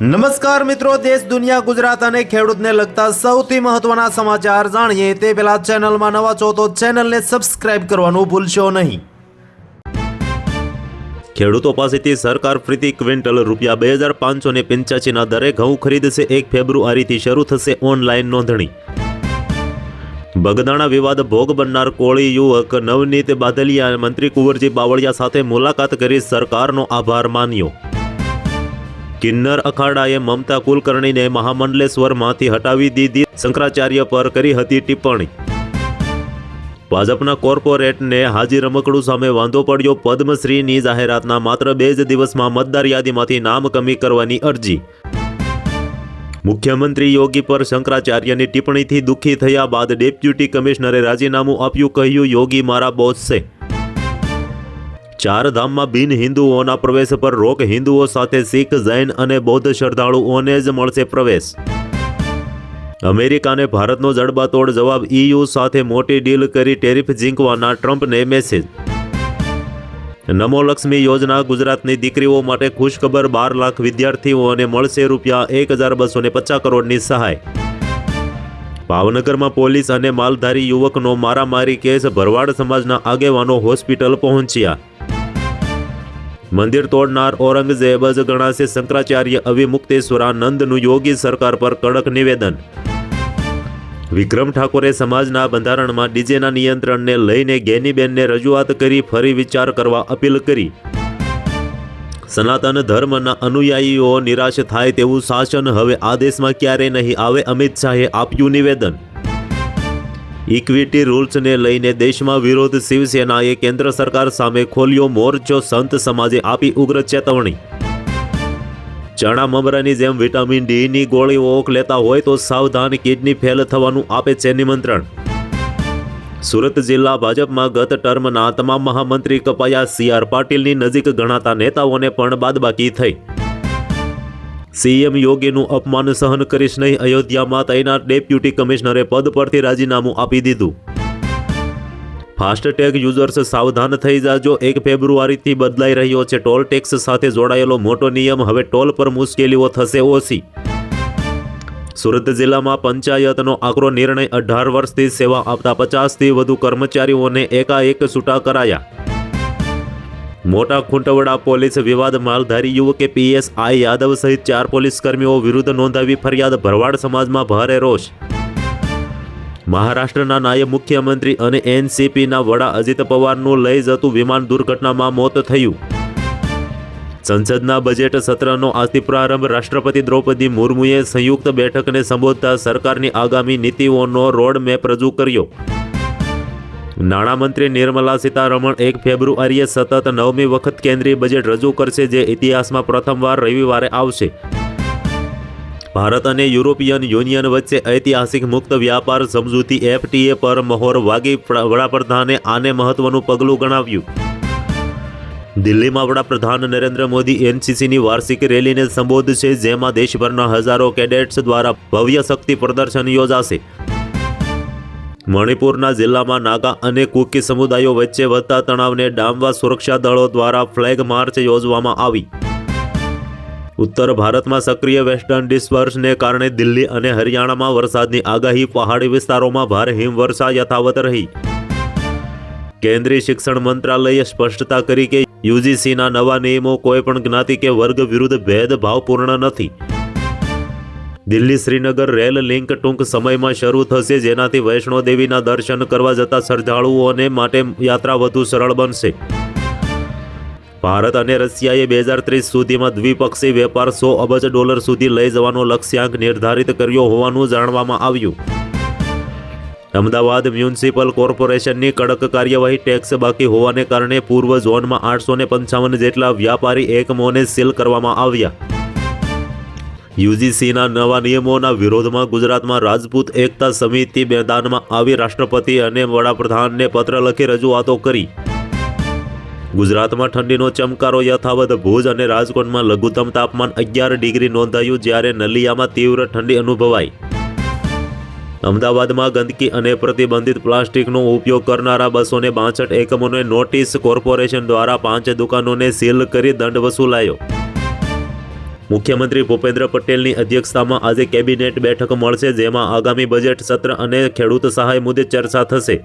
નમસ્કાર મિત્રો, દેશ, દુનિયા, ગુજરાત અને ખેડૂતને લગતા સૌથી મહત્વના સમાચાર જાણીએ તે પહેલા ચેનલમાં નવા છો તો ચેનલને સબસ્ક્રાઇબ કરવાનું ભૂલશો નહીં. ખેડૂતો પાસેથી સરકાર પ્રતિ ક્વિન્ટલ રૂપિયા બે હજાર પાંચસો ને પંચ્યાસીના દરે ઘઉં ખરીદશે. એક ફેબ્રુઆરીથી શરૂ થશે ઓનલાઈન નોંધણી. બગદાણા વિવાદ ભોગ બનનાર કોળી યુવક નવનીત બાદલિયા મંત્રી કુંવરજી બાવળિયા સાથે મુલાકાત કરી સરકારનો આભાર માન્યો. કિન્નર અખાડાએ મમતા કુલકર્ણીને મહામંડલેશ્વરમાંથી હટાવી દીધી શંકરાચાર્ય પર કરી હતી ટિપ્પણી. ભાજપના કોર્પોરેટને હાજી રમકડું સામે વાંધો પડ્યો. પદ્મશ્રીની જાહેરાતના માત્ર બે જ દિવસમાં મતદાર યાદીમાંથી નામ કમી કરવાની અરજી. મુખ્યમંત્રી યોગી પર શંકરાચાર્યની ટિપ્પણીથી દુઃખી થયા બાદ ડેપ્યુટી કમિશનરે રાજીનામું આપ્યું, કહ્યું, યોગી મારા બોસ છે. ચાર ધામમાં બિન હિન્દુઓના પ્રવેશ પર રોક હિન્દુઓ સાથે શીખ, જૈન અને બૌદ્ધ શ્રદ્ધાળુઓને જ મળશે પ્રવેશ. અમેરિકાને ભારતનો જડબાતોડ જવાબ ઈયુ સાથે મોટી ડીલ કરી ટેરિફ જીંકવાના ટ્રમ્પને મેસેજ. નમો લક્ષ્મી યોજના ગુજરાતની દીકરીઓ માટે ખુશખબર બાર લાખ વિદ્યાર્થીઓને મળશે રૂપિયા એક હજાર બસો પચાસ કરોડની સહાય. ભાવનગરમાં પોલીસ અને માલધારી યુવકનો મારામારી કેસ ભરવાડ સમાજના આગેવાનો હોસ્પિટલ પહોંચ્યા. મંદિર તોડનાર ઔરંગઝેબ જ ગણાશે શંકરાચાર્ય અવિમુક્તેશ્વરાનંદનું યોગી સરકાર પર કડક નિવેદન. વિક્રમ ઠાકોરે સમાજના બંધારણમાં ડીજેના નિયંત્રણને લઈને ગેનીબેનને રજૂઆત કરી ફરી વિચાર કરવા અપીલ કરી. સનાતન ધર્મના અનુયાયીઓ નિરાશ થાય તેવું શાસન હવે આ દેશમાં ક્યારે નહીં આવે અમિત શાહે આપ્યું નિવેદન. ઇક્વિટી રૂલ્સને લઈને દેશમાં વિરોધ શિવસેનાએ કેન્દ્ર સરકાર સામે ખોલ્યો મોરચો સંત સમાજે આપી ઉગ્ર ચેતવણી. ચણા મમરાની જેમ વિટામિન ડીની ગોળીઓ લેતા હોય તો સાવધાન કિડની ફેલ થવાનું આપે છે નિમંત્રણ. સુરત જિલ્લા ભાજપમાં ગત ટર્મના તમામ મહામંત્રી કપાયા સી આર પાટીલની નજીક ગણાતા નેતાઓને પણ બાદબાકી થઈ. સીએમ યોગીનું અપમાન સહન કરીશ નહીં. અયોધ્યામાં તૈનાત ડેપ્યુટી કમિશનરે પદ પરથી રાજીનામું આપી દીધું. ફાસ્ટેગ યુઝર્સ સાવધાન થઈ જાજો. એક ફેબ્રુઆરીથી બદલાઈ રહ્યો છે. ટોલ ટેક્સ સાથે જોડાયેલો મોટો નિયમ હવે ટોલ પર મુશ્કેલીઓ થશે ઓછી. સુરત જિલ્લામાં પંચાયતનો આકરો નિર્ણય અઢાર વર્ષથી સેવા આપતા પચાસથી વધુ કર્મચારીઓને એકાએક છૂટા કરાયા. મોટા ખૂંટવડા પોલીસ વિવાદ માલધારી યુવકે પીએસઆઈ યાદવ સહિત ચાર પોલીસ કર્મીઓ વિરુદ્ધ નોંધાવી ફરિયાદ ભરવાડ સમાજમાં ભારે રોષ. મહારાષ્ટ્રના નાયબ મુખ્યમંત્રી અને એનસીપીના વડા અજિત પવારનું લઈ જતું વિમાન દુર્ઘટનામાં મોત થયું. સંસદના બજેટ સત્રનો આજથી પ્રારંભ રાષ્ટ્રપતિ દ્રૌપદી મુર્મુએ સંયુક્ત બેઠકને સંબોધતા સરકારની આગામી નીતિઓનો રોડ મેપ રજૂ કર્યો. નાણામંત્રી નિર્મલા સીતારમણ એક ફેબ્રુઆરીએ સતત નવમી વખત કેન્દ્રીય બજેટ રજૂ કરશે, જે ઇતિહાસમાં પ્રથમવાર રવિવારે આવશે. ભારત અને યુરોપિયન યુનિયન વચ્ચે ઐતિહાસિક મુક્ત વ્યાપાર સમજૂતી એફટીએ પર મહોર વાગી વડાપ્રધાને આને મહત્વનું પગલું ગણાવ્યું. દિલ્હીમાં વડાપ્રધાન નરેન્દ્ર મોદી એનસીસીની વાર્ષિક રેલીને સંબોધશે, જેમાં દેશભરના હજારો કેડેટ્સ દ્વારા ભવ્ય શક્તિ પ્રદર્શન યોજાશે. મણિપુરના જિલ્લામાં નાગા અને કુકી સમુદાયો વચ્ચે વધતા તણાવને ડામવા સુરક્ષા દળો દ્વારા ફ્લેગ માર્ચ યોજવામાં આવી. ઉત્તર ભારતમાં સક્રિય વેસ્ટર્ન ડિસ્પર્સને કારણે દિલ્હી અને હરિયાણામાં વરસાદની આગાહી, પહાડી વિસ્તારોમાં ભારે હિમવર્ષા યથાવત રહી. કેન્દ્રીય શિક્ષણ મંત્રાલયે સ્પષ્ટતા કરી કે યુજીસીના નવા નિયમો કોઈપણ જ્ઞાતિ કે વર્ગ વિરુદ્ધ ભેદભાવપૂર્ણ નથી. દિલ્હી શ્રીનગર રેલ લિંક ટૂંક સમયમાં શરૂ થશે, જેનાથી વૈષ્ણોદેવીના દર્શન કરવા જતા શ્રદ્ધાળુઓને માટે યાત્રા વધુ સરળ બનશે. ભારત અને રશિયાએ બે હજાર ત્રીસ સુધીમાં દ્વિપક્ષી વેપાર સો અબજ ડોલર સુધી લઈ જવાનો લક્ષ્યાંક નિર્ધારિત કર્યો હોવાનું જાણવામાં આવ્યું. અમદાવાદ મ્યુનિસિપલ કોર્પોરેશનની કડક કાર્યવાહી ટેક્સ બાકી હોવાને કારણે પૂર્વ ઝોનમાં આઠસો પંચાવન જેટલા વ્યાપારી એકમોને સીલ કરવામાં આવ્યા. યુજીસીના નવા નિયમોના વિરોધમાં ગુજરાતમાં રાજપૂત એકતા સમિતિ મેદાનમાં આવી રાષ્ટ્રપતિ અને વડાપ્રધાનને પત્ર લખી રજૂઆતો કરી. ગુજરાતમાં ઠંડીનો ચમકારો યથાવત ભુજ અને રાજકોટમાં લઘુત્તમ તાપમાન અગિયાર ડિગ્રી નોંધાયું જ્યારે નલિયામાં તીવ્ર ઠંડી અનુભવાઈ. અમદાવાદમાં ગંદકી અને પ્રતિબંધિત પ્લાસ્ટિકનો ઉપયોગ કરનારા બસોને બાસઠ એકમોને નોટિસ કોર્પોરેશન દ્વારા પાંચ દુકાનોને સીલ કરી દંડ વસૂલાયો. મુખ્યમંત્રી ભૂપેન્દ્ર પટેલની અધ્યક્ષતામાં આજે કેબિનેટ બેઠક મળશે, જેમાં આગામી બજેટ સત્ર અને ખેડૂત સહાય મુદ્દે ચર્ચા થશે.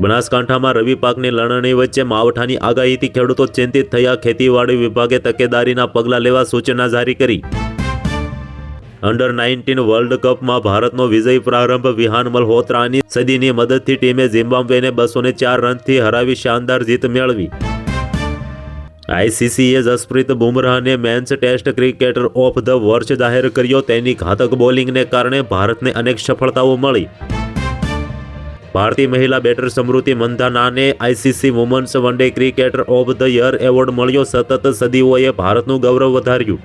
બનાસકાંઠામાં રવિ પાકની લણણી વચ્ચે માવઠાની આગાહીથી ખેડૂતો ચિંતિત થયા. ખેતીવાડી વિભાગે તકેદારીના પગલાં લેવા સૂચના જારી કરી. અંડર નાઇન્ટીન વર્લ્ડ કપમાં ભારતનો વિજય પ્રારંભ વિહાન મલ્હોત્રાની સદીની મદદથી ટીમે ઝિમ્બાબ્વેને બસો ચાર રનથી હરાવી શાનદાર જીત મેળવી. આઈસીસીએ Jasprit બુમરાહને men's Test cricketer of the વર્ષ જાહેર કર્યો. તેની ઘાતક બોલિંગને કારણે ભારતને અનેક સફળતાઓ મળી. ભારતીય મહિલા batter Smriti મંધાનાને ICC women's one day cricketer of the year award મળ્યો. સતત સદીઓએ ભારતનું ગૌરવ વધાર્યું.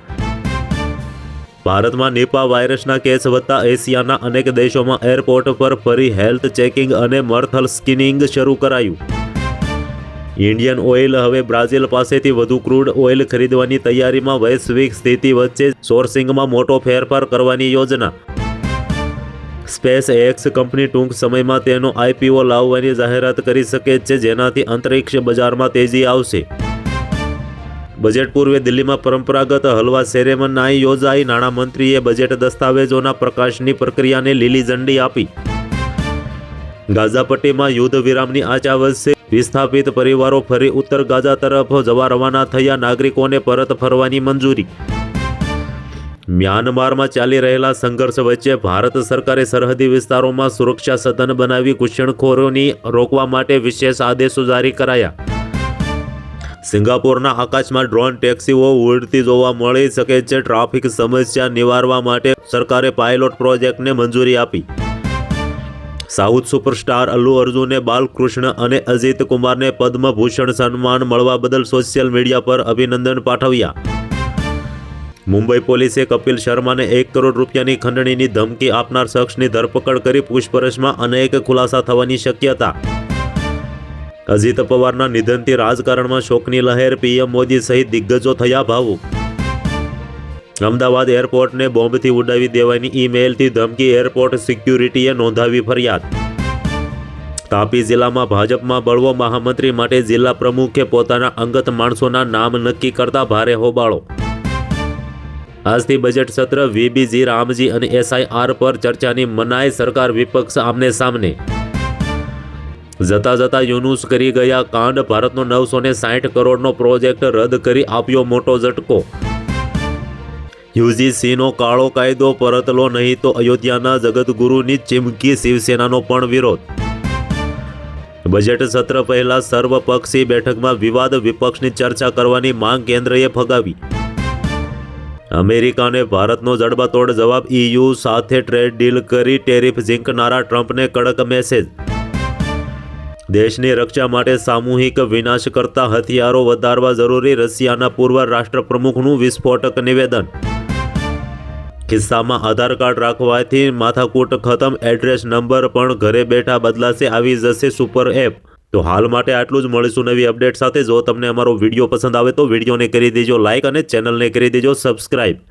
ભારતમાં નિપા વાયરસના કેસ વધતા એશિયાના અનેક દેશોમાં એરપોર્ટ પર ફરી હેલ્થ ચેકિંગ અને મર્થલ સ્કિનિંગ શરૂ કરાયું. ઇન્ડિયન ઓઇલ હવે બ્રાઝિલ પાસેથી વધુ ક્રૂડ ઓઇલ ખરીદવાની તૈયારીમાં વૈશ્વિક સ્થિતિ વચ્ચે સોર્સિંગમાં મોટો ફેરફાર કરવાની યોજના. સ્પેસ એક્સ કંપની ટૂંક સમયમાં તેનો આઈપીઓ લાવવાની જાહેરાત કરી શકે છે, જેનાથી અંતરિક્ષ બજારમાં તેજી આવશે. બજેટ પૂર્વે દિલ્હીમાં પરંપરાગત હલવા સેરેમનાઈ યોજાઈ નાણામંત્રીએ બજેટ દસ્તાવેજોના પ્રકાશની પ્રક્રિયાને લીલી ઝંડી આપી. ગાઝા પટ્ટીમાં યુદ્ધ વિરામની આચા વચ્ચે વિસ્થાપિત પરિવારો ફરી ઉત્તર ગાઝા તરફ જવા રવાના થયા. નાગરિકોને પરત ફરવાની મંજૂરી. મ્યાનમારમાં ચાલી રહેલા સંઘર્ષ વચ્ચે ભારત સરકારે સરહદી વિસ્તારોમાં સુરક્ષા સદન બનાવી ઘૂસણખોરોની રોકવા માટે વિશેષ આદેશો જારી કરાયા. સિંગાપોરના આકાશમાં ડ્રોન ટેક્સીઓ ઉડતી જોવા મળી શકે છે. ટ્રાફિક સમસ્યા નિવારવા માટે સરકારે પાયલોટ પ્રોજેક્ટને મંજૂરી આપી. સાઉથ સુપરસ્ટાર અલ્લુ અર્જુને બાલકૃષ્ણ અને અજીત કુમારને પદ્મભૂષણ સન્માન મળવા બદલ સોશિયલ મીડિયા પર અભિનંદન પાઠવ્યા. મુંબઈ પોલીસે કપિલ શર્માને એક કરોડ રૂપિયાની ખંડણીની ધમકી આપનાર શખ્સની ધરપકડ કરી પૂછપરછમાં અનેક ખુલાસા થવાની શક્યતા. અજીત પવારના નિધનથી રાજકારણમાં શોકની લહેર, પીએમ મોદી સહિત દિગ્ગજો થયા ભાવુક. અમદાવાદ એરપોર્ટને બોમ્બથી ઉડાવી દેવાની ઈમેલથી ધમકી એરપોર્ટ સિક્યુરિટીએ નોંધાવી ફરિયાદ. તાપી જિલ્લામાં ભાજપમાં બળવો મહામંત્રી માટે જિલ્લા પ્રમુખે પોતાના અંગત માણસોના નામ નક્કી કરતા ભારે હોબાળો. આજથી બજેટ સત્ર વીબીજી, રામજી અને એસઆઈઆર પર ચર્ચાની મનાય સરકાર વિપક્ષ આમને સામને. જતા જતા યુનુસ કરી ગયા કાંડ, ભારતનો નવસો ને સાઠ કરોડનો પ્રોજેક્ટ રદ કરી આપ્યો મોટો ઝટકો. યુજીસીનો કાળો કાયદો પરતલો નહીં તો અયોધ્યાના જગતગુરુની ચીમકી શિવસેનાનો પણ વિરોધ. બજેટ સત્ર પહેલા સર્વપક્ષી બેઠકમાં વિવાદ વિપક્ષની ચર્ચા કરવાની માંગ કેન્દ્રએ ફગાવી. અમેરિકાને ભારતનો જડબાતોડ જવાબ, ઈયુ સાથે ટ્રેડ ડીલ કરી ટેરિફ ઝીંકનારા ટ્રમ્પને કડક મેસેજ. દેશની રક્ષા માટે સામૂહિક વિનાશ કરતા હથિયારો વધારવા જરૂરી રશિયાના પૂર્વ રાષ્ટ્રપ્રમુખનું વિસ્ફોટક નિવેદન. કિસ્સામાં આધાર કાર્ડ રાખવાથી માથાકૂટ ખતમ એડ્રેસ નંબર પણ ઘરે બેઠા બદલાશે આવી જશે સુપર એપ. તો હાલ માટે આટલું જ. મળીશું નવી અપડેટ સાથે. જો તમને અમારો વીડિયો પસંદ આવે તો વિડીયોને કરી દેજો લાઇક અને ચેનલને કરી દેજો સબસ્ક્રાઇબ.